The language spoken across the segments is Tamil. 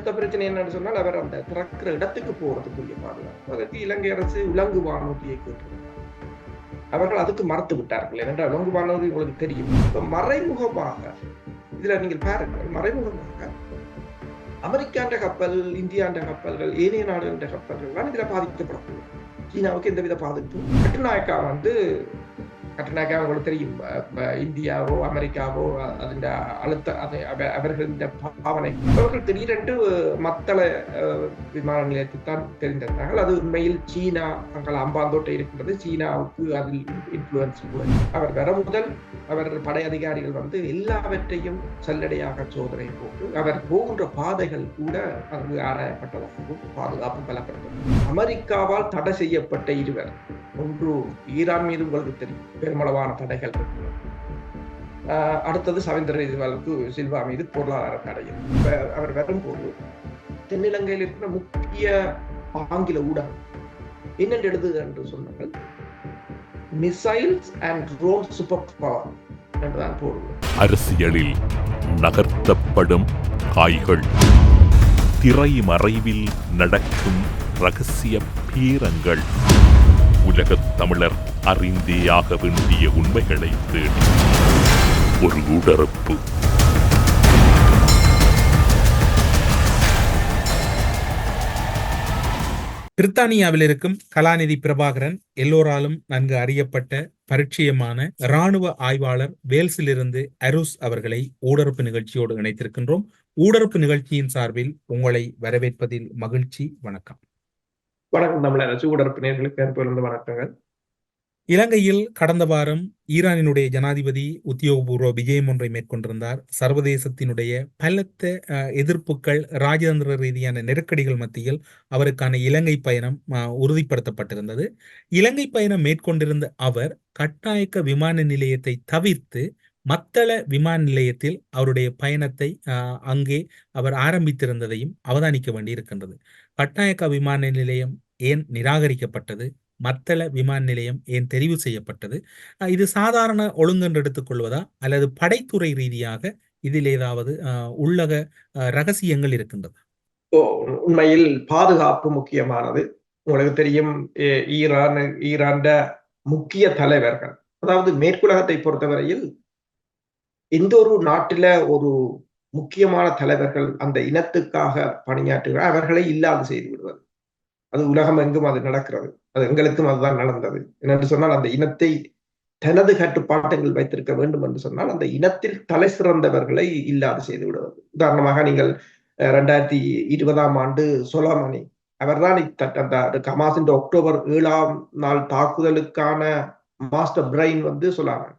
அடுத்த பிரச்சனை என்னன்னு சொன்னால் அவர் அந்த திறக்கிற இடத்துக்கு போறதுக்குரிய பாதுகாப்பு. அதற்கு இலங்கை அரசு உலங்கு வானூர்தியை கேட்டிருந்தார். அவர்கள் அதுக்கு மறுத்து விட்டார்கள். ஏனென்றால் உலங்கு வானூர்தி உங்களுக்கு தெரியும். இப்ப மறைமுகமாக இதுல நீங்கள் பாருங்கள் மறைமுகமாக அமெரிக்காண்ட கப்பல் இந்தியாண்ட கப்பல்கள் ஏனைய நாடுகின்ற கப்பல்கள் தான் இதுல பாதிக்கப்படக்கூடும். சீனாவுக்கு எந்தவித பாதிப்பும் கட்டுநாயக்கா வந்து கட்டுநாயக்கா உங்களுக்கு தெரியும். இந்தியாவோ அமெரிக்காவோ அதன் அழுத்த அதை அவர்களின் பாவனை. அவர்கள் திடீரென்று மத்தள விமான நிலையத்தை தான் தெரிந்திருந்தார்கள். அது உண்மையில் சீனா தங்கள் அம்பாந்தோட்டை இருக்கின்றது. சீனாவுக்கு அதில் இன்ஃபுளுன்ஸ் கூட. அவர் வர முதல் அவர் படை அதிகாரிகள் வந்து எல்லாவற்றையும் சல்லடையாக சோதனை போட்டு அவர் போகின்ற பாதைகள் கூட அங்கு ஆராயப்பட்டதாகவும் பாதுகாப்பு பலப்படுத்தும் அமெரிக்காவால் தடை செய்யப்பட்ட இருவர். ஒன்று ஈரான் மீது உங்களுக்கு தெரியும். பெருமளவான தடைகள் இருக்கு அடுத்தது சவேந்திர இதுவாளுக்கு சில்வா மீது பொருளாதார தடைகள் அவர் வரும்போது தென்னிலங்கையில் இருக்கிற முக்கிய ஆங்கில ஊடகம் என்னென்று எழுதுது என்று சொன்னார்கள் missiles and roll super power என்றுதான் போடுவோம் அரசியலில் நகர்த்தப்படும் காய்கள். திரை மறைவில் நடக்கும் ரகசிய பீரங்கள். உலகத் தமிழர் அறிந்தேயாக வேண்டிய உண்மைகளை தேடி. ஒரு உடறப்பு பிரித்தானியாவில் இருக்கும் கலாநிதி பிரபாகரன் எல்லோராலும் நன்கு அறியப்பட்ட பரிச்சயமான இராணுவ ஆய்வாளர் வேல்ஸிலிருந்து அருஸ் அவர்களை ஊடறுப்பு நிகழ்ச்சியோடு இணைத்திருக்கின்றோம். ஊடறுப்பு நிகழ்ச்சியின் சார்பில் உங்களை வரவேற்பதில் மகிழ்ச்சி வணக்கம். வணக்கம். தமிழரசு உடற்பினர்களுக்கு நேர்களுக்கு வணக்கங்கள். இலங்கையில் கடந்த வாரம் ஈரானினுடைய ஜனாதிபதி உத்தியோகபூர்வ விஜயம் ஒன்றை மேற்கொண்டிருந்தார். சர்வதேசத்தினுடைய பலத்த எதிர்ப்புகள் ராஜதந்திர ரீதியான நெருக்கடிகள் மத்தியில் அவருக்கான இலங்கை பயணம் உறுதிப்படுத்தப்பட்டிருந்தது. இலங்கை பயணம் மேற்கொண்டிருந்த அவர் கட்டாயக்க விமான நிலையத்தை தவிர்த்து மத்தள விமான நிலையத்தில் அவருடைய பயணத்தை அங்கே அவர் ஆரம்பித்திருந்ததையும் அவதானிக்க வேண்டியிருக்கின்றது. கட்டாயக்க விமான நிலையம் ஏன் நிராகரிக்கப்பட்டது? மத்தள விமான நிலையம் ஏன் தெரிவு செய்யப்பட்டது? இது சாதாரண ஒழுங்கென்று எடுத்துக்கொள்வதா அல்லது படைத்துறை ரீதியாக இதில் ஏதாவது உள்ளக ரகசியங்கள் இருக்கின்றது? உண்மையில் பாதுகாப்பு முக்கியமானது. உங்களுக்கு தெரியும் ஈரான் ஈரான்ட முக்கிய தலைவர்கள். அதாவது மேற்குலகத்தை பொறுத்தவரையில் எந்த ஒரு நாட்டில ஒரு முக்கியமான தலைவர்கள் அந்த இனத்துக்காக பணியாற்றுகிறார் அவர்களை இல்லாது செய்து விடுவது. அது உலகம் எங்கும் அது நடக்கிறது. அது எங்களுக்கும் அதுதான் நடந்தது. என்னென்று சொன்னால் அந்த இனத்தை தனது கட்டுப்பாட்டங்கள் வைத்திருக்க வேண்டும் என்று சொன்னால் அந்த இனத்தில் தலை சிறந்தவர்களை இல்லாது செய்து விடுவது. உதாரணமாக நீங்கள் ரெண்டாயிரத்தி இருபதாம் ஆண்டு சொலமணி அவர்தான் அந்த கமாசின் அக்டோபர் ஏழாம் நாள் தாக்குதலுக்கான மாஸ்டர் பிரைன் வந்து சொல்லாமன்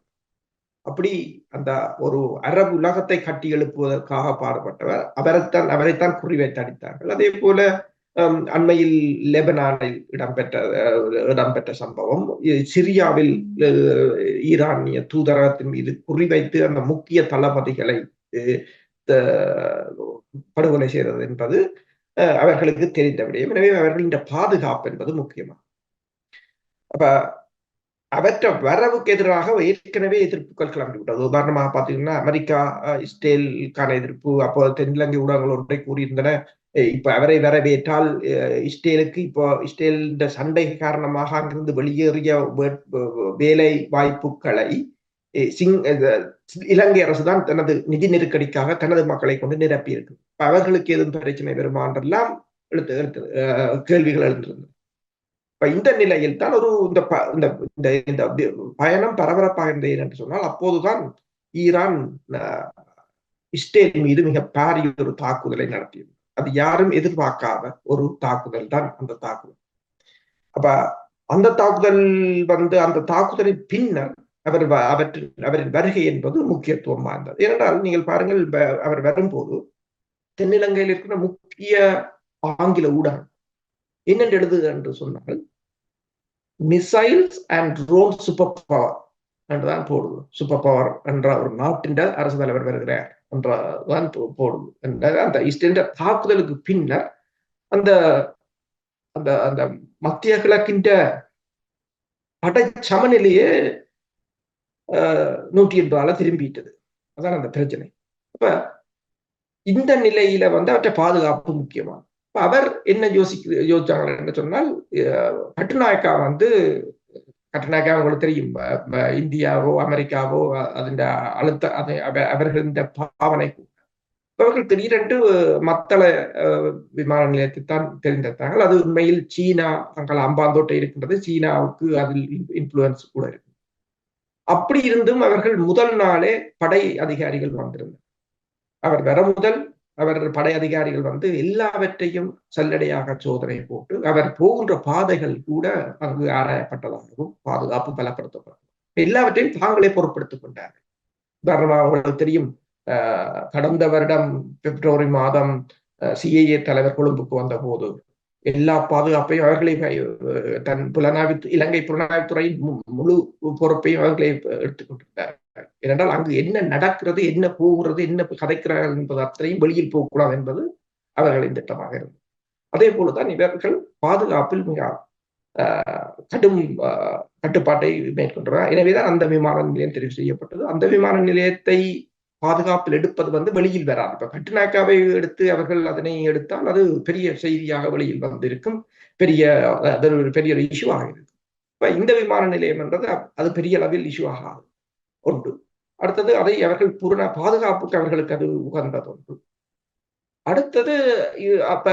அப்படி அந்த ஒரு அரபு உலகத்தை கட்டி எழுப்புவதற்காக பாடுபட்டவர். அவரைத்தான் அவரைத்தான் குறிவைத்து அடித்தார்கள். அதே போல அண்மையில் லெபனானில் இடம்பெற்ற இடம்பெற்ற சம்பவம் சிரியாவில் ஈரானிய தூதரகத்தின் மீது குறிவைத்து அந்த முக்கிய தளபதிகளை படுகொலை செய்தது என்பது அவர்களுக்கு தெரிந்த விடயம் எனவே அவர்களின் பாதுகாப்பு என்பது முக்கியமாக அப்ப அவற்ற வரவுக்கு எதிராக ஏற்கனவே எதிர்ப்புகள் கிளம்பிவிட்டது உதாரணமாக பாத்தீங்கன்னா அமெரிக்கா இஸ்ரேலுக்கான எதிர்ப்பு அப்போ தென்னிலங்கை ஊடகங்கள் ஒன்றை கூறியிருந்தன இப்ப அவரை வரவேற்றால் இஸ்ரேலுக்கு இப்போ இஸ்ரேல் சண்டை காரணமாக அங்கிருந்து வெளியேறிய வேலை வாய்ப்புகளை சிங் இலங்கை அரசு தான் தனது நிதி நெருக்கடிக்காக தனது மக்களை கொண்டு நிரப்பி இருக்கு அவர்களுக்கு எதுவும் பிரச்சனை வருமானெல்லாம் எழுத்து எழுத்து கேள்விகள் எழுந்திருந்தது இப்ப இந்த நிலையில் தான் ஒரு இந்த இந்த பயணம் பரபரப்பாக இருந்தது என்று சொன்னால் அப்போதுதான் ஈரான் இஸ்ரேல் மீது மிக பாரிய ஒரு தாக்குதலை நடத்தியது. அது யாரும் எதிர்பார்க்காத ஒரு தாக்குதல் தான் அந்த தாக்குதல். அப்ப அந்த தாக்குதல் வந்து அந்த தாக்குதலின் பின்னர் அவர் அவற்றின் அவரின் வருகை என்பது முக்கியத்துவம் வாய்ந்தது. ஏனென்றால் நீங்கள் பாருங்கள் அவர் வரும்போது தென்னிலங்கையில் இருக்கிற முக்கிய ஆங்கில ஊடகம் என்னென்று எழுதுது என்று சொன்னால் missiles and Rome super power என்றுதான் போடுது. சூப்பர் பவர் என்ற ஒரு நாட்டின் அரசு தலைவர் வருகிறார். என்றதான் போடுது அந்த இஸ்ரேல் தாக்குதலுக்கு பின்னர் அந்த அந்த அந்த மத்திய கிழக்கின்ற படை சமநிலையே நூற்றி எண்பதால திரும்பிட்டது. அதான் அந்த பிரச்சனை. அப்ப இந்த நிலையில வந்து அவற்றை பாதுகாப்பு முக்கியமா? இப்ப அவர் என்ன யோசிக்க யோசிச்சாங்க சொன்னால் பட்டுநாயக்கா வந்து கட்டுநாயக்கா உங்களுக்கு தெரியும் இந்தியாவோ அமெரிக்காவோ அதன் அழுத்த அது அவர்களின் பாவனை அவர்கள் திடீரென்று மத்தள விமான நிலையத்தை தான் அது உண்மையில் சீனா தங்கள் அம்பாந்தோட்டை இருக்கின்றது சீனாவுக்கு அதில் இன்ஃப்ளூயன்ஸ் கூட இருக்கு அப்படி இருந்தும் அவர்கள் முதல் நாளே படை அதிகாரிகள் வந்திருந்தார் அவர் வர முதல் அவர் படை அதிகாரிகள் வந்து எல்லாவற்றையும் சல்லடையாக சோதனை போட்டு அவர் போகின்ற பாதைகள் கூட அங்கு ஆராயப்பட்டதாகவும் பாதுகாப்பு பலப்படுத்தப்படும் எல்லாவற்றையும் தாங்களே பொருட்படுத்திக் கொண்டார்கள். உதாரணமாக உங்களுக்கு தெரியும் கடந்த வருடம் பிப்ரவரி மாதம் சிஐஏ தலைவர் கொழும்புக்கு வந்த போது எல்லா பாதுகாப்பையும் அவர்களே தன் புலனாய்வு இலங்கை புலனாய்வுத்துறையின் முழு பொறுப்பையும் அவர்களே எடுத்துக்கொண்டிருந்தார் ஏனென்றால் அங்கு என்ன நடக்கிறது என்ன போகிறது என்ன கதைக்கிறார்கள் என்பது அத்தனையும் வெளியில் போகக்கூடாது என்பது அவர்களின் திட்டமாக இருந்தது. அதே போலதான் இவர்கள் பாதுகாப்பில் மிக கடும் கட்டுப்பாட்டை மேற்கொண்டார் எனவேதான் அந்த விமான நிலையம் தெரிவு செய்யப்பட்டது. அந்த விமான நிலையத்தை பாதுகாப்பில் எடுப்பது வந்து வெளியில் வராது. இப்ப கட்டுநாக்காவை எடுத்து அவர்கள் அதனை எடுத்தால் அது பெரிய செய்தியாக வெளியில் வந்திருக்கும். பெரிய அது ஒரு பெரிய ஒரு இஷ்யூ ஆகிறது இப்ப இந்த விமான நிலையம் என்றது அது பெரிய அளவில் இஷ்யூ ஆகாது. ஒன்று அடுத்தது அதை அவர்கள் பூரண பாதுகாப்புக்கு அவர்களுக்கு அது உகந்தது ஒன்று அடுத்தது அப்ப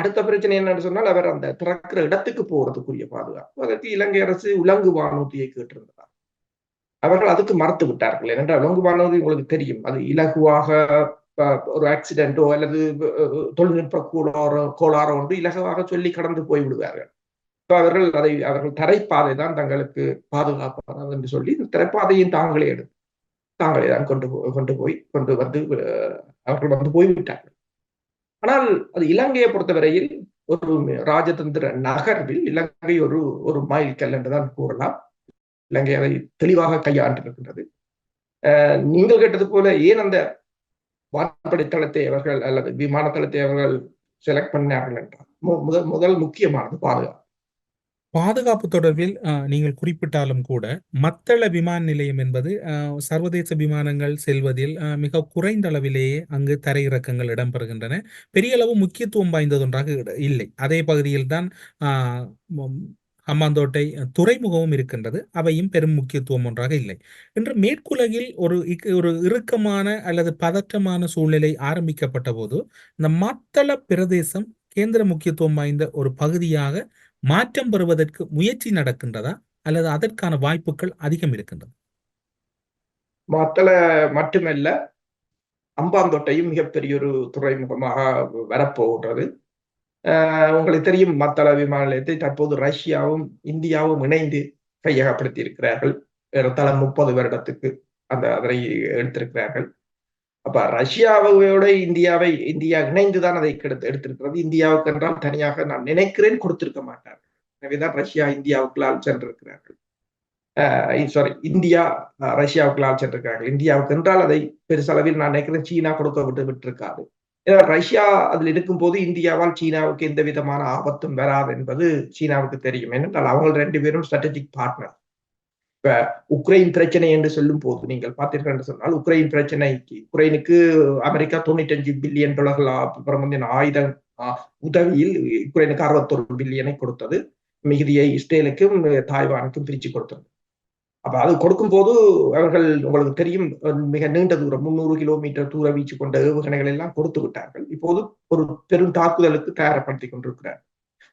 அடுத்த பிரச்சனை என்னன்னு சொன்னால் அவர் அந்த திறக்கிற இடத்துக்கு போறதுக்குரிய பாதுகாப்பு. அதற்கு இலங்கை அரசு உலங்கு வானூர்தியை கேட்டிருந்தார் அவர்கள் அதுக்கு மறுத்து விட்டார்கள். ஏனென்றால் உலங்கு வானூர்தி உங்களுக்கு தெரியும். அது இலகுவாக ஒரு ஆக்சிடென்ட்டோ அல்லது தொழில்நுட்ப கோளாறோ கோளாறோ ஒன்று இலகுவாக சொல்லி கடந்து போய் விடுவார்கள். அவர்கள் அதை அவர்கள் தரைப்பாதை தான் தங்களுக்கு பாதுகாப்பானது என்று சொல்லி தரைப்பாதையும் தாங்களே எடுத்து தாங்களே தான் கொண்டு கொண்டு போய் கொண்டு வந்து அவர்கள் வந்து போய்விட்டார்கள். ஆனால் அது இலங்கையை பொறுத்தவரையில் ஒரு ராஜதந்திர நகர்வில் இலங்கை ஒரு ஒரு மைல் கல் என்றுதான் கூறலாம். இலங்கை அதை தெளிவாக கையாண்டிருக்கின்றது. நீங்கள் கேட்டது போல ஏன் அந்த வான்படை தளத்தை அவர்கள் அல்லது விமான தளத்தை அவர்கள் செலக்ட் பண்ணார்கள் என்றால் முதல் முதல் முக்கியமானது பாதுகாப்பு. பாதுகாப்பு தொடர்பில் நீங்கள் குறிப்பிட்டாலும் கூட மத்தள விமான நிலையம் என்பது சர்வதேச விமானங்கள் செல்வதில் மிக குறைந்த அளவிலேயே அங்கு தரையிறக்கங்கள் இடம்பெறுகின்றன. பெரிய அளவு முக்கியத்துவம் வாய்ந்தது ஒன்றாக இல்லை. அதே பகுதியில் தான் அம்மாந்தோட்டை துறைமுகமும் இருக்கின்றது. அவையும் பெரும் முக்கியத்துவம் ஒன்றாக இல்லை. இன்று மேற்குலகில் ஒரு ஒரு இறுக்கமான அல்லது பதற்றமான சூழ்நிலை ஆரம்பிக்கப்பட்ட போது இந்த மத்தள பிரதேசம் கேந்திர முக்கியத்துவம் வாய்ந்த ஒரு பகுதியாக மாற்றம் பெறுவதற்கு முயற்சி நடக்கின்றதா? அல்லது அதற்கான வாய்ப்புகள் அதிகம் இருக்கின்றது மத்தள மட்டுமல்ல அம்பாந்தோட்டையும் மிகப்பெரிய ஒரு துறைமுகமாக வரப்போகின்றது. உங்களுக்கு தெரியும் மத்தள விமான நிலையத்தை தற்போது ரஷ்யாவும் இந்தியாவும் இணைந்து கையகப்படுத்தி இருக்கிறார்கள் ஏறத்தாழ முப்பது வருடத்துக்கு அந்த அதனை எடுத்திருக்கிறார்கள். அப்ப ரஷ்யாவோட இந்தியாவை இந்தியா இணைந்துதான் அதை கெடுத்து எடுத்திருக்கிறது. இந்தியாவுக்கு என்றால் தனியாக நான் நினைக்கிறேன் கொடுத்திருக்க மாட்டார்கள். எனவேதான் ரஷ்யா இந்தியாவுக்குள்ளால் சென்றிருக்கிறார்கள். சாரி இந்தியா ரஷ்யாவுக்குள்ளால் சென்றிருக்கிறார்கள். இந்தியாவுக்கு என்றால் அதை பெருசளவில் நான் நினைக்கிறேன் சீனா கொடுக்க விட்டு விட்டிருக்காது. ஏன்னா ரஷ்யா அதில் இருக்கும் போது இந்தியாவால் சீனாவுக்கு எந்த விதமான ஆபத்தும் வராது என்பது சீனாவுக்கு தெரியும். ஏனென்றால் அவங்க ரெண்டு பேரும் ஸ்ட்ராட்டஜிக் பார்ட்னர் இப்ப உக்ரைன் பிரச்சனை என்று சொல்லும் போது நீங்கள் பார்த்தீர்கள் என்று சொன்னால் உக்ரைன் பிரச்சனைக்கு உக்ரைனுக்கு அமெரிக்கா தொண்ணூற்றஞ்சு பில்லியன் டாலர்கள் அப்புறம் வந்து ஆயுத உதவியில் உக்ரைனுக்கு அறுபத்தொரு பில்லியனை கொடுத்தது. மிகுதியை இஸ்ரேலுக்கும் தாய்வானுக்கும் பிரிச்சு கொடுத்தது. அப்ப அது கொடுக்கும் போது அவர்கள் உங்களுக்கு தெரியும் மிக நீண்ட தூரம் முன்னூறு கிலோமீட்டர் தூர வீச்சு கொண்ட ஏவுகணைகள் எல்லாம் கொடுத்து விட்டார்கள். இப்போது ஒரு பெரும் தாக்குதலுக்கு தயார்படுத்தி கொண்டிருக்கிறார்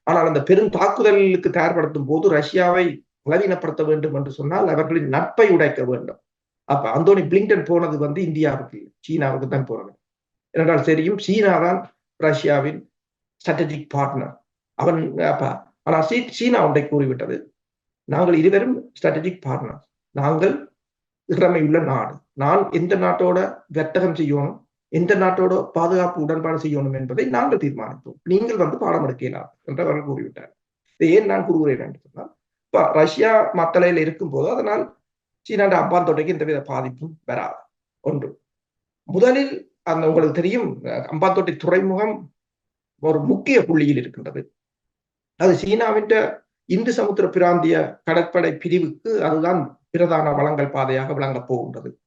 ஆனால் அந்த பெரும் தாக்குதலுக்கு தயார்படுத்தும் போது ரஷ்யாவை பலவீனப்படுத்த வேண்டும் என்று சொன்னால் அவர்களின் நட்பை உடைக்க வேண்டும். அப்ப அந்தோனி பிளிங்டன் போனது வந்து இந்தியாவுக்கு சீனாவுக்கு தான் போனது. என்றால் தெரியும் சீனா தான் ரஷ்யாவின் ஸ்ட்ராட்டஜிக் பார்ட்னர் அவன் ஆனால் சீனா ஒன்றை கூறிவிட்டது. நாங்கள் இருவரும் ஸ்ட்ராட்டஜிக் பார்ட்னர் நாங்கள் திறமையுள்ள நாடு. நான் எந்த நாட்டோட வர்த்தகம் செய்யணும் எந்த நாட்டோட பாதுகாப்பு உடன்பாடு செய்யணும் என்பதை நாங்கள் தீர்மானிப்போம் நீங்கள் வந்து பாடம் எடுக்கலாம் என்று அவர்கள் கூறிவிட்டார் இதை ஏன் நான் கூறுகிறேன் என்று சொன்னால் ரஷ்யா மத்தளையில் இருக்கும் போது அதனால் சீனாண்ட இந்த எந்தவித பாதிப்பும் வராது. ஒன்று. முதலில் அந்த உங்களுக்கு தெரியும் அம்பாந்தோட்டை துறைமுகம் ஒரு முக்கிய புள்ளியில் இருக்கின்றது. அது சீனாவின் இந்து சமுத்திர பிராந்திய கடற்படை பிரிவுக்கு அதுதான் பிரதான வளங்கள் பாதையாக விளங்கப் போகின்றது.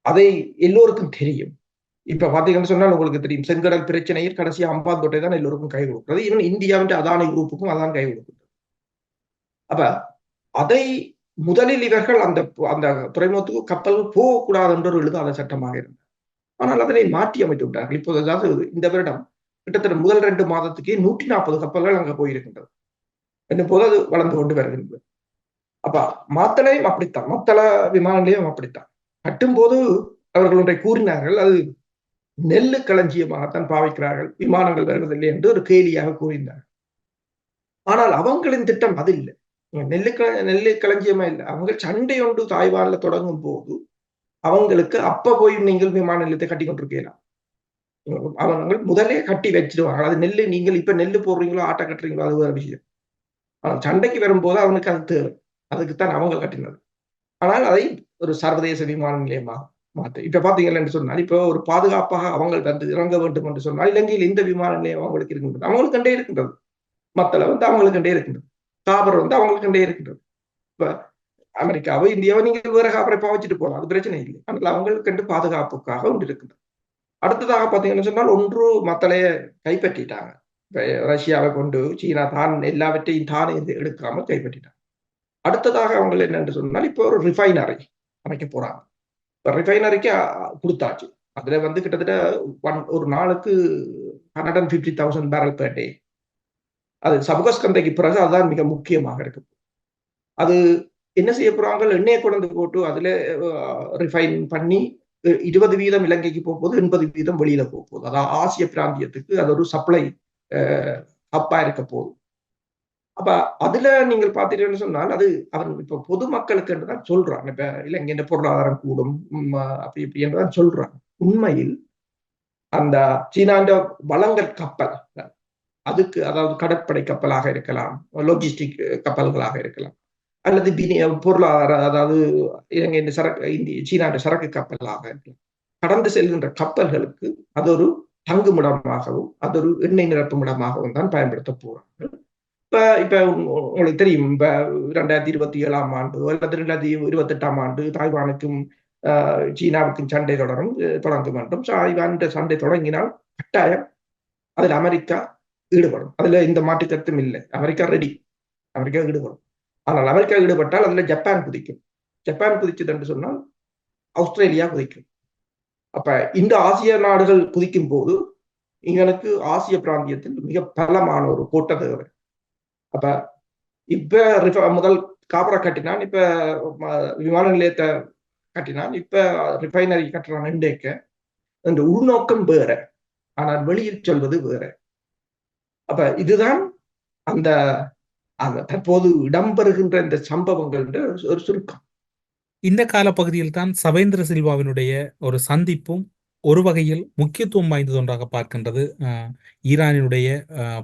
அதை எல்லோருக்கும் தெரியும். இப்ப பாத்தீங்கன்னு சொன்னால் உங்களுக்கு தெரியும் செங்கடல் பிரச்சனையில் கடைசி அம்பாந்தோட்டை தான் எல்லோருக்கும் கை கொடுக்கிறது. ஈவன் இந்தியாவின் அதானி குரூப்புக்கும் அதான் கை கொடுக்கும். அப்ப அதை முதலில் இவர்கள் அந்த அந்த துறைமுகத்துக்கு கப்பல் போகக்கூடாது என்ற ஒரு எழுதாத சட்டமாக இருந்தது. ஆனால் அதனை மாற்றி அமைத்து விட்டார்கள். இப்போது அதாவது இந்த வருடம் கிட்டத்தட்ட முதல் ரெண்டு மாதத்துக்கே நூற்றி நாற்பது கப்பல்கள் அங்க போயிருக்கின்றது. என்னும் போது அது வளர்ந்து கொண்டு வருகின்றது. அப்ப மாத்தளையும் அப்படித்தான். மத்தள விமான நிலையம் அப்படித்தான். கட்டும்போது அவர்கள் ஒன்றை கூறினார்கள் அது நெல்லு களஞ்சியமாகத்தான் பாவிக்கிறார்கள் விமானங்கள் வருவதில்லை என்று ஒரு கேலியாக கூறினார்கள். ஆனால் அவங்களின் திட்டம் அது இல்லை. நெல்லு நெல்லு களஞ்சியமா இல்லை. அவங்க சண்டை ஒன்று தாய்வான்ல தொடங்கும் போது அவங்களுக்கு அப்ப போய் நீங்கள் விமான நிலையத்தை கட்டி கொண்டிருக்கலாம் அவங்க முதலே கட்டி வச்சிருவாங்க. அது நெல்லு நீங்கள் இப்ப நெல்லு போடுறீங்களோ ஆட்டை கட்டுறீங்களோ அது வேற விஷயம். ஆனால் சண்டைக்கு வரும்போது அவனுக்கு அது தேவை. அதுக்குத்தான் அவங்க கட்டினது. ஆனால் அதை ஒரு சர்வதேச விமான நிலையமாக மாற்று. இப்ப பாத்தீங்கன்னு சொன்னால் இப்போ ஒரு பாதுகாப்பாக அவங்க வந்து இறங்க வேண்டும் என்று சொன்னால் இலங்கையில் இந்த விமான நிலையம் அவங்களுக்கு இருக்கின்றது. அவங்களுக்கு கண்டே இருக்கின்றது. மத்தள வந்து அவங்களுக்கு கண்டே இருக்கின்றது. காபர் வந்து அவங்களுக்கு கண்டே இருக்கின்றது. இப்ப அமெரிக்காவோ இந்தியாவோ நீங்கள் வேற காப்பரை பாவச்சிட்டு போகலாம். அது பிரச்சனை இல்லை. ஆனால் அவங்களுக்கு கண்டு பாதுகாப்புக்காக ஒன்று இருக்கின்றது அடுத்ததாக பார்த்தீங்கன்னு சொன்னால் ஒன்று மத்தளைய கைப்பற்றிட்டாங்க. ரஷ்யாவை கொண்டு சீனா தான் எல்லாவற்றையும் தான் எடுக்காமல் கைப்பற்றிட்டாங்க. அடுத்ததாக அவங்க என்னென்று சொன்னால் இப்போ ஒரு ரிஃபைனரி அமைக்க போறாங்க. இப்போ ரிஃபைனரிக்கு கொடுத்தாச்சு. அதுல வந்து கிட்டத்தட்ட ஒன் ஒரு நாளுக்கு hundred and fifty thousand barrel per day அது சபகஸ்கந்தைக்கு பிறகு அதுதான் மிக முக்கியமாக இருக்கு அது என்ன செய்ய போறாங்க எண்ணெயை கொண்டு போட்டு அதுல ரிஃபைன் பண்ணி இருபது வீதம் இலங்கைக்கு போகும்போது எண்பது வீதம் வெளியில போகுது அதாவது ஆசிய பிராந்தியத்துக்கு அது ஒரு சப்ளை ஹப்பா இருக்க போகுது. அப்ப அதுல நீங்கள் பாத்தீங்கன்னு சொன்னால் அது அவன் இப்ப பொதுமக்களுக்கு என்றுதான் சொல்றான். இப்ப இலங்கை இந்த பொருளாதாரம் கூடும் அப்படி இப்படி என்றுதான் சொல்றான். உண்மையில் அந்த சீனாண்ட வளங்கள் கப்பல் அதுக்கு அதாவது கடற்படை கப்பலாக இருக்கலாம் லோஜிஸ்டிக் கப்பல்களாக இருக்கலாம். அல்லது பொருளாதார அதாவது இலங்கை சரக்கு இந்திய சீனாண்ட சரக்கு கப்பலாக இருக்கலாம். கடந்து செல்கின்ற கப்பல்களுக்கு அது ஒரு தங்குமிடமாகவும் அது ஒரு எண்ணெய் நிரப்பும் இடமாகவும் தான் பயன்படுத்த போறாங்க இப்ப இப்ப உங்களுக்கு தெரியும் இப்ப ரெண்டாயிரத்தி இருபத்தி ஏழாம் ஆண்டு அல்லது ரெண்டாயிரத்தி இருபத்தி எட்டாம் ஆண்டு தாய்வானுக்கும் சீனாவுக்கும் சண்டை தொடரும் தொடங்கும் என்றும் தாய்வான் சண்டை தொடங்கினால் கட்டாயம் அதில் அமெரிக்கா ஈடுபடும். அதுல இந்த மாற்று கருத்தும் இல்லை. அமெரிக்கா ரெடி அமெரிக்கா ஈடுபடும். ஆனால் அமெரிக்கா ஈடுபட்டால் அதுல ஜப்பான் குதிக்கும். ஜப்பான் குதிச்சது என்று சொன்னால் ஆஸ்திரேலியா குதிக்கும். அப்ப இந்த ஆசிய நாடுகள் குதிக்கும் போது எங்களுக்கு ஆசிய பிராந்தியத்தில் மிக பலமான ஒரு கோட்டை தேவை. அப்ப இப்ப முதல் காப்பரை கட்டினான். இப்ப விமான நிலையத்தை கட்டினான். இப்ப ரிஃபைனரி கட்டினான் இன்றைக்கு. அந்த உள்நோக்கம் வேற. ஆனால் வெளியில் சொல்வது வேற. அப்ப இதுதான் அந்த அந்த தற்போது இடம்பெறுகின்ற இந்த சம்பவங்கள் ஒரு சுருக்கம். இந்த காலப்பகுதியில் தான் சவேந்திர சில்வாவினுடைய ஒரு சந்திப்பும் ஒரு வகையில் முக்கியத்துவம் வாய்ந்தது ஒன்றாக பார்க்கின்றது. ஈரானினுடைய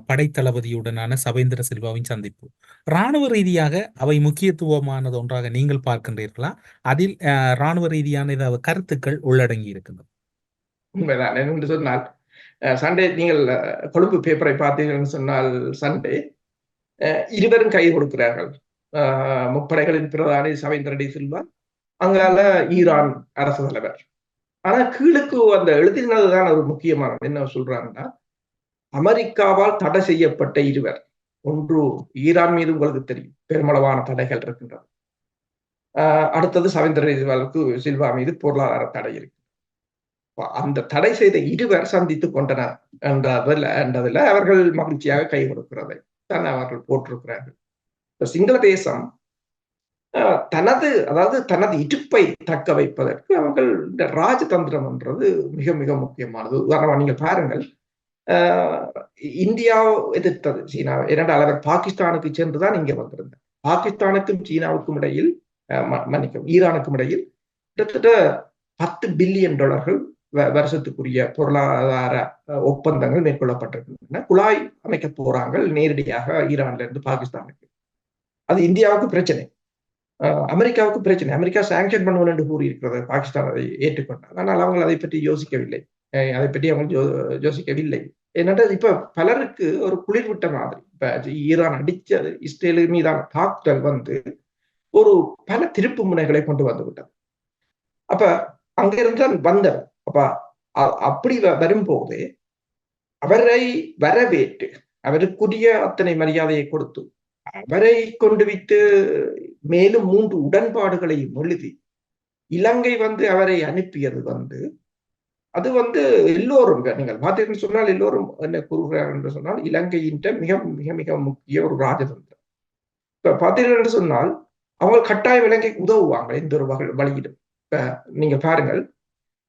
படைத்தளபதியுடனான சவேந்திர சில்வாவின் சந்திப்பு. இராணுவ ரீதியாக அவை முக்கியத்துவமானது ஒன்றாக நீங்கள் பார்க்கின்றீர்களா? அதில் இராணுவ ரீதியான கருத்துக்கள் உள்ளடங்கி இருக்கின்றது உண்மைதான் என்று சொன்னால் சண்டே நீங்கள் கொழும்பு பேப்பரை பார்த்தீங்கன்னு சொன்னால் சண்டே. இருவரும் கை கொடுக்கிறார்கள். முப்படைகளின் பிரதானி சவேந்திரடி சில்வா அங்கால ஈரான் அரசு தலைவர். ஆனா கீழுக்கு அந்த எழுதினதுதான் ஒரு முக்கியமானது. என்ன சொல்றாங்கன்னா அமெரிக்காவால் தடை செய்யப்பட்ட இருவர். ஒன்று ஈரான் மீது உங்களுக்கு தெரியும் பெருமளவான தடைகள் இருக்கின்றது அடுத்தது சவேந்திர சில்வாவுக்கு சில்வா மீது பொருளாதார தடை இருக்கு. அந்த தடை செய்த இருவர் சந்தித்துக் கொண்டனர் என்றதில் என்றதில் அவர்கள் மகிழ்ச்சியாக கை கொடுக்கிறதை தான் அவர்கள் போட்டிருக்கிறார்கள். இப்ப சிங்கள தேசம் தனது அதாவது தனது இடுப்பை தக்க வைப்பதற்கு அவர்கள் இந்த ராஜதந்திரம் என்றது மிக மிக முக்கியமானது. உதாரணமா நீங்க பாருங்கள் இந்தியா எதிர்த்தது சீனா. இரண்டால் அவர் பாகிஸ்தானுக்கு சென்றுதான் இங்க வந்திருந்தார். பாகிஸ்தானுக்கும் சீனாவுக்கும் இடையில் மன்னிக்கும் ஈரானுக்கும் இடையில் கிட்டத்தட்ட பத்து பில்லியன் டாலர்கள் வருஷத்துக்குரிய பொருளாதார ஒப்பந்தங்கள் மேற்கொள்ளப்பட்டிருக்கின்றன. குழாய் அமைக்க போறாங்க நேரடியாக ஈரான்ல இருந்து பாகிஸ்தானுக்கு. அது இந்தியாவுக்கு பிரச்சனை. அமெரிக்காவுக்கு பிரச்சனை. அமெரிக்கா சாங்ஷன் பண்ணுவோம் என்று கூறியிருக்கிறது. பாகிஸ்தான் அதை ஏற்றுக்கொண்டார். ஆனால் அவங்க அதை பற்றி யோசிக்கவில்லை. அதை பற்றி அவங்க யோசிக்கவில்லை. என்னென்றால் இப்ப பலருக்கு ஒரு குளிர் விட்ட மாதிரி இப்ப ஈரான் அடிச்சது இஸ்ரேலு மீதான தாக்குதல் வந்து ஒரு பல திருப்பு முனைகளை கொண்டு வந்து விட்டது. அப்ப அங்கிருந்து வந்தவர் அப்ப அப்படி வரும்போது அவரை வரவேற்று அவருக்குரிய அத்தனை மரியாதையை கொடுத்து அவரை கொண்டு வைத்து மேலும் மூன்று உடன்பாடுகளையும் எழுதி இலங்கை வந்து அவரை அனுப்பியது வந்து அது வந்து எல்லோரும் நீங்கள் பார்த்தீங்கன்னு சொன்னால் எல்லோரும் என்ன கூறுகிறார்கள் என்று சொன்னால் இலங்கையின் மிக மிக மிக முக்கிய ஒரு ராஜதந்திரம். இப்ப பார்த்தீர்கள் என்று சொன்னால் அவங்க கட்டாயம் இலங்கைக்கு உதவுவாங்க எந்த ஒரு வகை வழியிலும். இப்ப நீங்க பாருங்கள்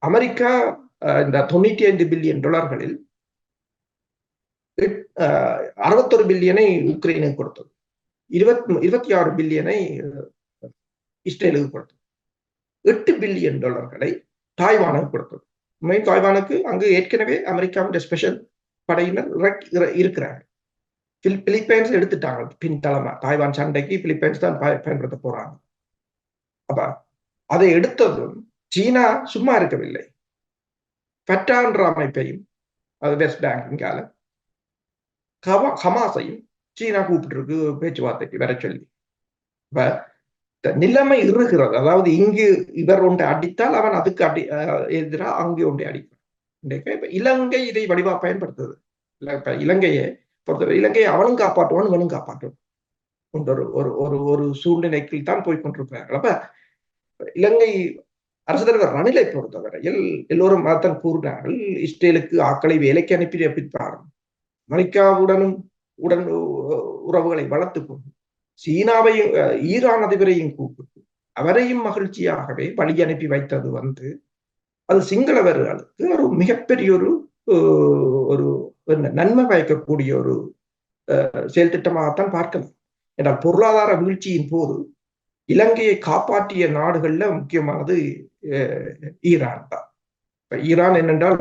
அமெரிக்கா இந்த தொண்ணூற்றி ஐந்து பில்லியன் டாலர்களில் அறுபத்தொரு பில்லியனை உக்ரைனுக்கு கொடுத்தது. இருபத்தி இருபத்தி ஆறு பில்லியனை இஸ்ரேலுக்கு கொடுத்தது. எட்டு பில்லியன் டாலர்களை தாய்வானுக்கு கொடுத்தது. உண்மையில் தாய்வானுக்கு அங்கு ஏற்கனவே அமெரிக்காவுடைய ஸ்பெஷல் படையினர் இருக்கிறார்கள் இருக்கிறாங்க. பில்- பிலிப்பைன்ஸ் எடுத்துட்டாங்க பின் தலைமை. தாய்வான் சண்டைக்கு பிலிப்பைன்ஸ் தான் பயன்படுத்த போறாங்க. அப்ப அதை எடுத்ததும் சீனா சும்மா இருக்கவில்லை. ஃபட்டா என்ற அமைப்பையும் அது வெஸ்ட் பேங்கிங்கால ஹமா ஹமாஸையும் சீனா கூப்பிட்டு இருக்கு பேச்சுவார்த்தைக்கு வர சொல்லி. இப்ப நிலைமை இருக்கிறது அதாவது இங்கு இவர் ஒன்றை அடித்தால் அவன் அதுக்கு அடி எதிராக அங்கே ஒன்றை அடிப்பான். இப்ப இலங்கை இதை வடிவா பயன்படுத்துது. இப்ப இலங்கையை பொறுத்தவரை இலங்கையை அவனும் காப்பாற்றுவான் இவனும் காப்பாற்றுவான். ஒரு ஒரு ஒரு ஒரு சூழ்நிலைக்கு தான் போய் கொண்டிருக்கிறார்கள். அப்ப இலங்கை அரசு தலைவர் ரணிலை பொறுத்தவரையில் எல்லோரும் அதைத்தான் கூறினார்கள் இஸ்ரேலுக்கு ஆக்களை வேலைக்கு அனுப்பி அப்பிப்பார் அமெரிக்காவுடனும் உடன் உ- உறவுகளை வளர்த்துக் கொண்டு சீனாவையும் அஹ், ஈரான் அதிபரையும் கூப்பிட்டு அவரையும் மகிழ்ச்சியாகவே வழி அனுப்பி வைத்தது வந்து அது சிங்களவர்களுக்கு ஒரு மிகப்பெரிய ஒரு ஒரு நன்மை பயக்கக்கூடிய ஒரு செயல் திட்டமாகத்தான் பார்க்கலாம். என்றால் பொருளாதார வீழ்ச்சியின் போது இலங்கையை காப்பாற்றிய நாடுகள்ல முக்கியமானது ஈரான் தான். இப்ப ஈரான் என்னென்றால்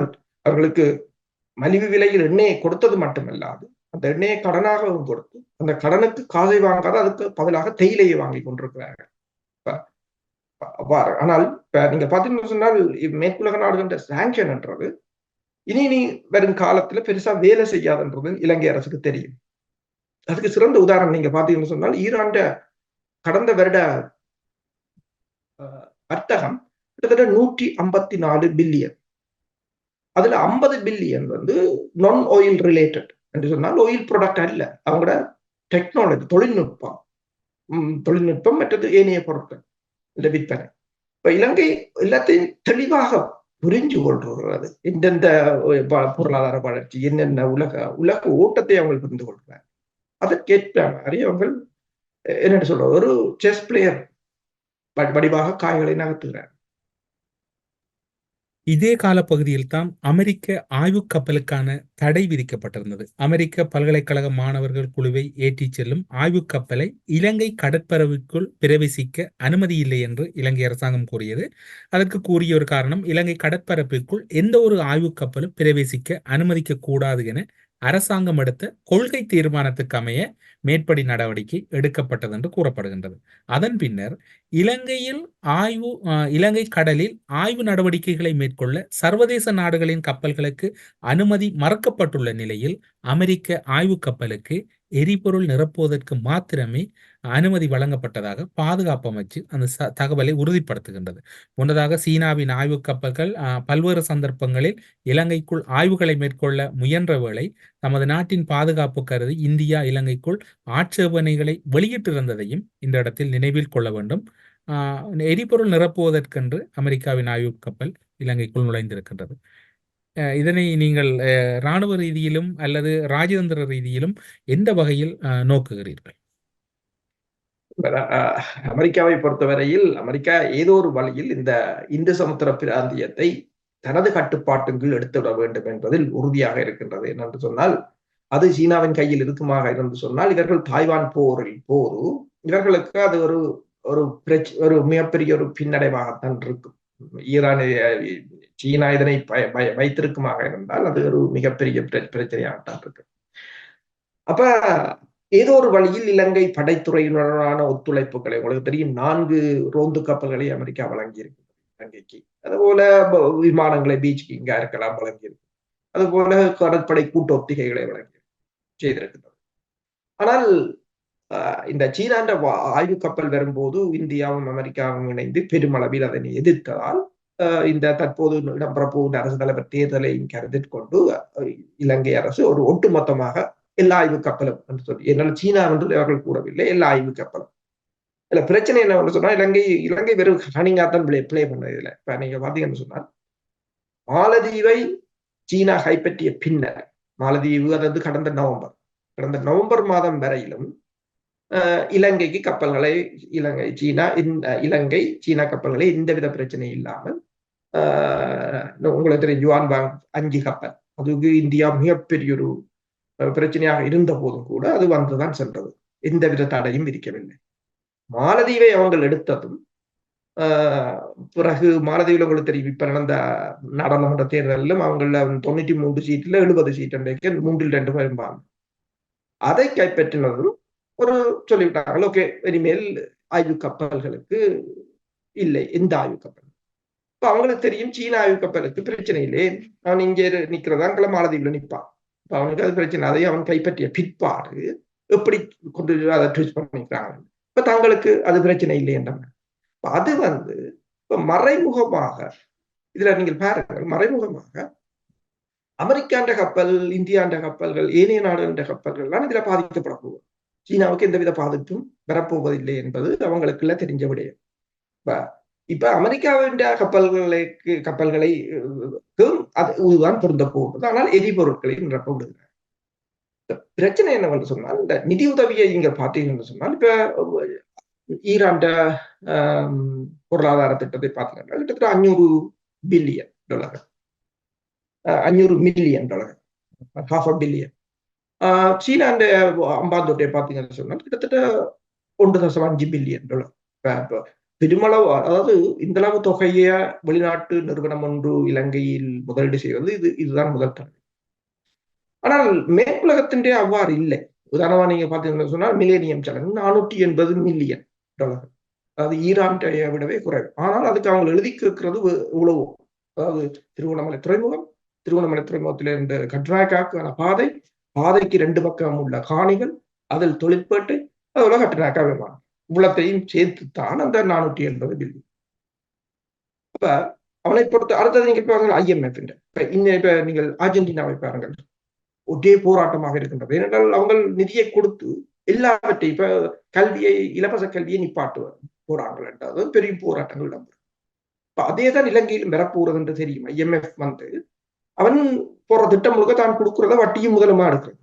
அவர்களுக்கு மலிவு விலையில் எண்ணெயை கொடுத்தது மட்டுமல்லாது அந்த எண்ணெயை கடனாகவும் கொடுத்து அந்த கடனுக்கு காசை வாங்காத அதுக்கு பதிலாக தேயிலையை வாங்கி கொண்டிருக்கிறார்கள். அவ்வாறு. ஆனால் இப்ப நீங்க பாத்தீங்கன்னு சொன்னால் மேற்குலக நாடுகின்ற சாங்ஷன் என்றது இனி நீ வரும் காலத்துல பெருசா வேலை செய்யாதுன்றது இலங்கை அரசுக்கு தெரியும். அதுக்கு சிறந்த உதாரணம் நீங்க பாத்தீங்கன்னு சொன்னால் ஈரான்ட கடந்த வருட அஹ், வர்த்தகம் கிட்டத்தட்ட நூற்றி ஐம்பத்தி நாலு பில்லியன் அதுல ஐம்பது பில்லியன் வந்து நான் ஆயில் ரிலேட்டட் என்று சொன்னால் ஆயில் ப்ராடக்ட் அல்ல. அவங்களோட டெக்னாலஜி தொழில்நுட்பம். தொழில்நுட்பம் மற்றது ஏனைய பொருட்கள். இந்த விற்பனை. இப்ப இலங்கை எல்லாத்தையும் தெளிவாக புரிஞ்சு கொள்றது எந்தெந்த பொருளாதார வளர்ச்சி என்னென்ன உலக உலக ஓட்டத்தை அவங்க புரிந்து கொள்றாங்க அதற்கேற்ற மாதிரி அவங்க என்னென்னு சொல்றது ஒரு செஸ் பிளேயர் வடிவாக காய்களை நகர்த்துகிறார். இதே காலப்பகுதியில் தான் அமெரிக்க ஆய்வு கப்பலுக்கான தடை விதிக்கப்பட்டிருந்தது. அமெரிக்க பல்கலைக்கழக மாணவர்கள் குழுவை ஏற்றிச் செல்லும் ஆய்வுக் கப்பலை இலங்கை கடற்பரவுக்குள் பிரவேசிக்க அனுமதி இல்லை என்று இலங்கை அரசாங்கம் கூறியது. அதற்கு கூறிய ஒரு காரணம் இலங்கை கடற்பரப்பிற்குள் எந்த ஒரு ஆய்வு கப்பலும் பிரவேசிக்க அனுமதிக்க கூடாது என அரசாங்கம் எடுத்த கொள்கை தீர்மானத்துக்கு அமைய மேற்படி நடவடிக்கை எடுக்கப்பட்டது என்று கூறப்படுகின்றது. அதன் பின்னர் இலங்கையில் ஆய்வு இலங்கை கடலில் ஆய்வு நடவடிக்கைகளை மேற்கொள்ள சர்வதேச நாடுகளின் கப்பல்களுக்கு அனுமதி மறுக்கப்பட்டுள்ள நிலையில் அமெரிக்க ஆய்வு கப்பலுக்கு எரிபொருள் நிரப்புவதற்கு மாத்திரமே அனுமதி வழங்கப்பட்டதாக பாதுகாப்பு அமைச்சு அந்த ச- தகவலை உறுதிப்படுத்துகின்றது. முன்னதாக சீனாவின் ஆய்வு கப்பல்கள் பல்வேறு சந்தர்ப்பங்களில் இலங்கைக்குள் ஆய்வுகளை மேற்கொள்ள முயன்ற வேளை நமது நாட்டின் பாதுகாப்பு கருதி இந்தியா இலங்கைக்குள் ஆட்சேபனைகளை வெளியிட்டிருந்ததையும் இந்த இடத்தில் நினைவில் கொள்ள வேண்டும். ஆஹ் எரிபொருள் நிரப்புவதற்கென்று அமெரிக்காவின் ஆய்வுக் கப்பல் இலங்கைக்குள் நுழைந்திருக்கின்றது. அஹ் இதனை நீங்கள் அஹ், இராணுவ ரீதியிலும் அல்லது ராஜதந்திர ரீதியிலும் எந்த வகையில் அஹ், நோக்குகிறீர்கள்? அமெரிக்காவை பொறுத்தவரையில் அமெரிக்கா ஏதோ ஒரு வழியில் இந்த இந்து சமுத்திர பிராந்தியத்தை தனது கட்டுப்பாட்டின் கீழ் எடுத்துவிட வேண்டும் என்பதில் உறுதியாக இருக்கின்றது. என்னென்று சொன்னால் அது சீனாவின் கையில் இருக்குமாக இருந்து சொன்னால் இவர்கள் தாய்வான் போரில் போது இவர்களுக்கு அது ஒரு ஒரு பிரச் ஒரு மிகப்பெரிய ஒரு பின்னடைவாகத்தான் இருக்கும். ஈரான் சீனா இதனை பய- பய- வைத்திருக்குமாக இருந்தால் அது ஒரு மிகப்பெரிய பிர- பிரச்சனையாகத்தான் இருக்கு. அப்ப ஏதோ ஒரு வழியில் இலங்கை படைத்துறையினரான ஒத்துழைப்புகளை உங்களுக்கு தெரியும் நான்கு ரோந்து கப்பல்களை அமெரிக்கா வழங்கியிருக்கு இலங்கைக்கு. அதுபோல விமானங்களை பீச் இங்க இருக்கலாம் வழங்கியிருக்கு அதுபோல கடற்படை கூட்டு ஒத்திகைகளை வழங்கி செய்திருக்கிறது. ஆனால் இந்த சீனாண்ட வா- ஆய்வு கப்பல் வரும்போது இந்தியாவும் அமெரிக்காவும் இணைந்து பெருமளவில் அதனை எதிர்த்ததால் இந்த தற்போது இடம்பெற போகின்ற அரசு தலைவர் தேர்தலையும் கருத்தில் கொண்டு இலங்கை அரசு ஒரு ஒட்டுமொத்தமாக எல்லா ஆய்வு கப்பலும் என்று சொல்லி என்னால் சீனா என்று அவர்கள் கூறவில்லை எல்லா ஆய்வு கப்பலும். இல்ல பிரச்சனை என்ன சொன்னா இலங்கை இலங்கை வெறும் ஹனிங்கா தான் பிளே பிளே பண்ணது இதுல இப்ப நீங்க பாத்தீங்கன்னு சொன்னால் மாலதீவை சீனா கைப்பற்றிய பின்னர் மாலதீவு அதாவது கடந்த நவம்பர் கடந்த நவம்பர் மாதம் வரையிலும் இலங்கைக்கு கப்பல்களை இலங்கை சீனா இந்த- இலங்கை சீனா கப்பல்களை எந்தவித பிரச்சனை இல்லாமல் உங்களுக்கு தெரியும் யுவான் பாங் அஞ்சு கப்பல். அதுக்கு இந்தியா மிகப்பெரிய ஒரு பிரச்சனையாக இருந்த போதும் கூட அது வந்துதான் சென்றது. எந்தவித தடையும் இருக்கவில்லை மாலதீவை அவங்கள் எடுத்ததும் ஆஹ், பிறகு மாலதீவில் உங்களுக்கு தெரியும் இப்ப நடந்த நாடாளுமன்ற தேர்தலிலும் அவங்கள தொண்ணூற்றி மூன்று சீட்டில் எழுபது சீட் அன்றைக்கு மூன்றில் ரெண்டு பேரும்பாங்க அதை கைப்பற்றினதும் ஒரு சொல்லிவிட்டார்கள் ஓகே இனிமேல் ஆய்வு கப்பல்களுக்கு இல்லை எந்த ஆய்வு கப்பல். இப்ப அவங்களுக்கு தெரியும் சீன ஆய்வு கப்பலுக்கு பிரச்சனை இல்லை. அவன் இங்கே நிக்கிறதா அங்கே மாலதீவுல நிற்பான். இப்ப அவனுக்கு அது பிரச்சனை அதை அவன் கைப்பற்றிய பிற்பாடு எப்படி கொண்டு அதை ட்விஸ்ட் பண்ணிக்கிறாங்க இப்ப தங்களுக்கு அது பிரச்சனை இல்லை என்றாங்க அது வந்து இப்ப மறைமுகமாக இதுல நீங்கள் பாருங்கள் மறைமுகமாக அமெரிக்காண்ட கப்பல் இந்தியாண்ட கப்பல்கள் ஏனைய நாடுகின்ற கப்பல்கள் இதுல பாதிக்கப்பட போகும் சீனாவுக்கு எந்தவித பாதிப்பும் வரப்போவதில்லை என்பது அவங்களுக்குள்ள தெரிஞ்ச விடயம். இப்ப அமெரிக்காவின் கப்பல்களுக்கு கப்பல்களை அது இதுதான் பொருந்த போகிறது ஆனால் எரிபொருட்களை நிரப்ப விடுகிறார் பிரச்சனை என்னவென்று சொன்னால் இந்த நிதி உதவியை இங்க பார்த்தீங்கன்னு சொன்னால் இப்ப அஹ், பொருளாதார திட்டத்தை பார்த்தீங்கன்னா கிட்டத்தட்ட அஞ்சூறு பில்லியன் டாலர் அஞ்சூறு million dollar half a billion சீனாண்ட அம்பாந்தோட்டையை பார்த்தீங்கன்னு சொன்னால் கிட்டத்தட்ட ஒன்று தசம் அஞ்சு பில்லியன் டாலர் பெருமளவு அதாவது இந்த அளவு தொகைய வெளிநாட்டு நிறுவனம் ஒன்று இலங்கையில் முதலீடு செய்வது இது இதுதான் முதல் தடவை. ஆனால் மேற்குலகத்தின்றே அவ்வாறு இல்லை. உதாரணமா நீங்க பாத்தீங்கன்னா சொன்னால் மில்லேனியம் சேலஞ்ச் நானூற்றி எண்பது மில்லியன் டாலர். அதாவது ஈரான் விடவே குறைவு. ஆனால் அதுக்கு அவங்க எழுதி கேட்கிறது இவ்வளவு. அதாவது திருவண்ணாமலை துறைமுகம் திருவண்ணாமலை துறைமுகத்திலிருந்து கட்ராக்காக்கான பாதை பாதைக்கு ரெண்டு பக்கம் உள்ள காணிகள் அதில் தொழிற்பேட்டை அதோட கட்டுனாக்கா விமானம் இவ்வளத்தையும் சேர்த்துத்தான் அந்த நானூற்றி எண்பது பில்லியன் அப்ப அவனை பொறுத்து அடுத்தது நீங்க பாருங்கள் ஐஎம்எஃப் இப்ப இன்னும் இப்ப நீங்கள் அர்ஜென்டினாவை பாருங்கள். ஒரே போராட்டமாக இருக்கின்றது. ஏனென்றால் அவங்க நிதியை கொடுத்து எல்லாவற்றையும் இப்ப கல்வியை இலவச கல்வியை நிப்பாட்டு போராட்டம் என்றது பெரிய போராட்டங்கள் இடம்பெறும் இப்ப அதே தான் இலங்கையிலும் வரப்போறது என்று தெரியும். ஐஎம்எஃப் வந்து அவன் போற திட்டம் முழுக்க தான் கொடுக்கிறத வட்டியும் முதலுமா எடுக்கிறது.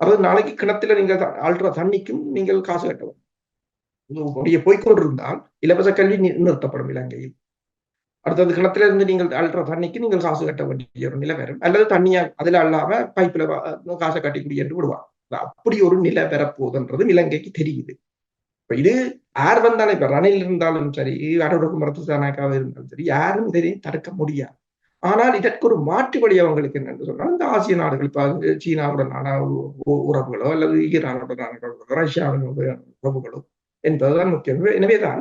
அதாவது நாளைக்கு கிணத்துல நீங்க ஆள்ற தண்ணிக்கும் நீங்கள் காசு கட்டவும். உங்களுடைய போய்கொண்டிருந்தால் இலவச கல்வி நிறுத்தப்படும் இலங்கையில். அடுத்தது கிணத்துல இருந்து நீங்கள் அல்ற தண்ணிக்கு நீங்கள் காசு கட்ட வேண்டிய ஒரு நிலை வரும். அல்லது தண்ணியா அதுல அல்லாம பைப்ல காசை கட்டி என்று விடுவான் அப்படி ஒரு நிலை பெறப்போதுன்றது இலங்கைக்கு தெரியுது. இப்ப இது யார் வந்தாலும் இப்ப ரணில் இருந்தாலும் சரி அரோட மருத்துவ சானாக்காக இருந்தாலும் சரி யாரும் இதையும் தடுக்க முடியாது. ஆனால் இதற்கு ஒரு மாற்று வழி அவங்களுக்கு என்னென்று சொன்னால் இந்த ஆசிய நாடுகள் இப்போ சீனாவுடனான உறவுகளோ அல்லது ஈரானுடனான ரஷ்யாவுடன் உறவுகளோ என்பதுதான் முக்கியம். எனவேதான்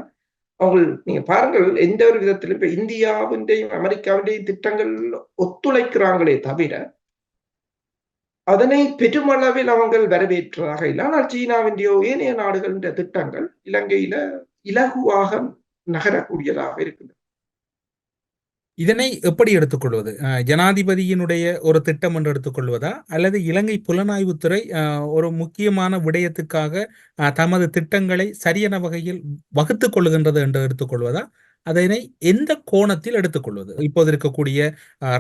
அவங்க நீங்க பாருங்கள் எந்த ஒரு விதத்திலும் இப்ப இந்தியாவின்றையும் அமெரிக்காவின்றையும் திட்டங்கள் ஒத்துழைக்கிறாங்களே தவிர அதனை பெருமளவில் அவங்க வரவேற்றதாக இல்லை. ஆனால் சீனாவின்றையோ ஏனைய நாடுகளின் திட்டங்கள் இலங்கையில இலகுவாக நகரக்கூடியதாக இருக்கின்றன. இதனை எப்படி எடுத்துக்கொள்வது? ஜனாதிபதியினுடைய ஒரு திட்டம் என்று எடுத்துக்கொள்வதா? அல்லது இலங்கை புலனாய்வுத்துறை ஒரு முக்கியமான விடயத்துக்காக தமது திட்டங்களை சரியான வகையில் வகுத்து கொள்ளுகின்றது என்று எடுத்துக்கொள்வதா? அதனை எந்த கோணத்தில் எடுத்துக்கொள்வது? இப்போது இருக்கக்கூடிய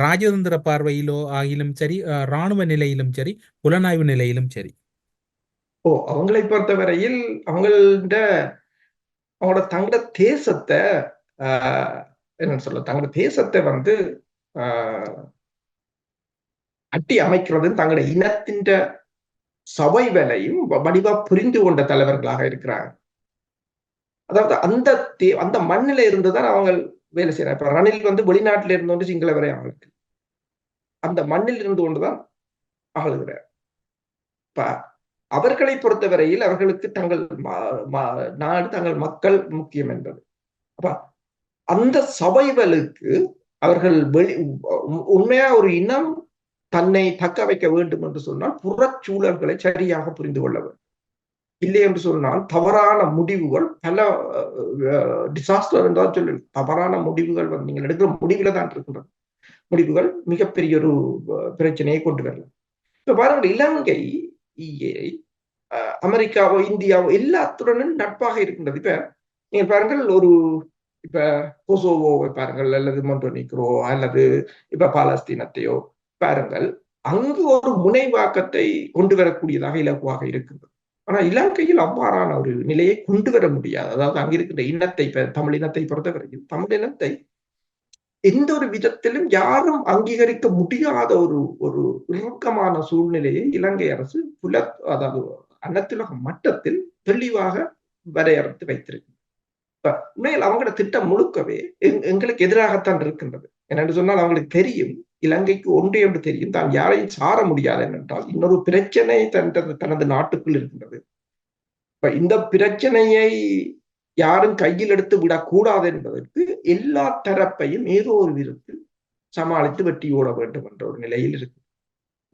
ராஜதந்திர பார்வையிலோ ஆகிலும் சரி இராணுவ நிலையிலும் சரி புலனாய்வு நிலையிலும் சரி. ஓ அவங்களை பொறுத்தவரையில் அவங்கள்ட அவங்களோட தங்களோட தேசத்தை என்ன சொல்ல தங்களோட தேசத்தை வந்து அட்டி அமைக்கிறது தங்களோட இனத்தின் சபைவலையும் வடிவா புரிந்து கொண்ட தலைவர்களாக இருக்கிறாங்க. அதாவது அந்த தே அந்த மண்ணில இருந்துதான் அவங்க வேலை செய்யறாங்க இப்ப ரணில் வந்து வெளிநாட்டில இருந்து சிங்கள வரை அவங்களுக்கு அந்த மண்ணில் இருந்து கொண்டுதான் ஆளுகிறார். இப்ப அவர்களை பொறுத்தவரையில் அவர்களுக்கு தங்கள் நாடு தங்கள் மக்கள் முக்கியம் என்பது. அப்ப அந்த சபைவலுக்கு அவர்கள் வெளி உண்மையா ஒரு இனம் தன்னை தக்க வைக்க வேண்டும் என்று சொன்னால் புறச்சூழல்களை சரியாக புரிந்து கொள்ள வேண்டும். இல்லை என்று சொன்னால் தவறான முடிவுகள் பல டிசாஸ்டர் என்றால் சொல்லு தவறான முடிவுகள் வந்து நீங்கள் எடுக்கிற முடிவுல தான் இருக்கின்றது முடிவுகள் மிகப்பெரிய ஒரு பிரச்சனையை கொண்டு வரலாம். இப்ப பாருங்கள் இலங்கை அமெரிக்காவோ இந்தியாவோ எல்லாத்துடனும் நட்பாக இருக்கின்றது. இப்ப நீங்க பாருங்கள் ஒரு இப்ப கொசோவோவை பாருங்கள் அல்லது மொண்டோனிக்ரோ அல்லது இப்ப பாலஸ்தீனத்தையோ பாருங்கள் அங்கு ஒரு முனைவாக்கத்தை கொண்டு வரக்கூடியதாக இலகுவாக இருக்கின்றது. ஆனா இலங்கையில் அவ்வாறான ஒரு நிலையை கொண்டு வர முடியாது. அதாவது அங்கிருக்கின்ற இனத்தை தமிழ் இனத்தை பொறுத்தவரையில் தமிழ் இனத்தை எந்த ஒரு விதத்திலும் யாரும் அங்கீகரிக்க முடியாத ஒரு ஒரு இறுக்கமான சூழ்நிலையை இலங்கை அரசு புல அதாவது அன்னத்துலக மட்டத்தில் தெளிவாக வரையறுத்து வைத்திருக்கு உண்மையில் அவங்களோட திட்டம் முழுக்கவே எங்- எங்களுக்கு எதிராகத்தான் இருக்கின்றது. என்னென்று சொன்னால் அவங்களுக்கு தெரியும் இலங்கைக்கு ஒன்றே ஒன்று தெரியும் தான் யாரையும் சார முடியாது என்றால் இன்னொரு பிரச்சனை தனது தனது நாட்டுக்குள் இருக்கின்றது. இப்ப இந்த பிரச்சனையை யாரும் கையில் எடுத்து விடக்கூடாது என்பதற்கு எல்லா தரப்பையும் ஏதோ ஒரு விதத்தில் சமாளித்து வெட்டி ஓட வேண்டும் என்ற ஒரு நிலையில் இருக்கு.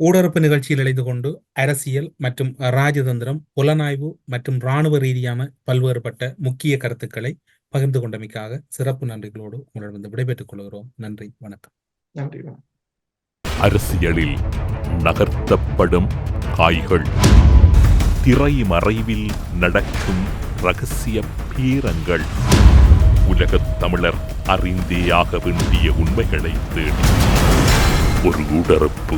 ஊடறுப்பு நிகழ்ச்சியில் இணைந்து கொண்டு அரசியல் மற்றும் ராஜதந்திரம் புலனாய்வு மற்றும் இராணுவ ரீதியான பல்வேறுபட்ட முக்கிய கருத்துக்களை பகிர்ந்து கொண்டமைக்காக சிறப்பு நன்றிகளோடு உங்களிடம் விடைபெற்றுக் கொள்கிறோம். நன்றி வணக்கம். நன்றி. அரசியலில் நகர்த்தப்படும் காய்கள் திரைமறைவில் நடக்கும் ரகசிய பீரங்கள். உலகத் தமிழர் அறிந்தேயாக வேண்டிய உண்மைகளை தேடி ஒரு உடறுப்பு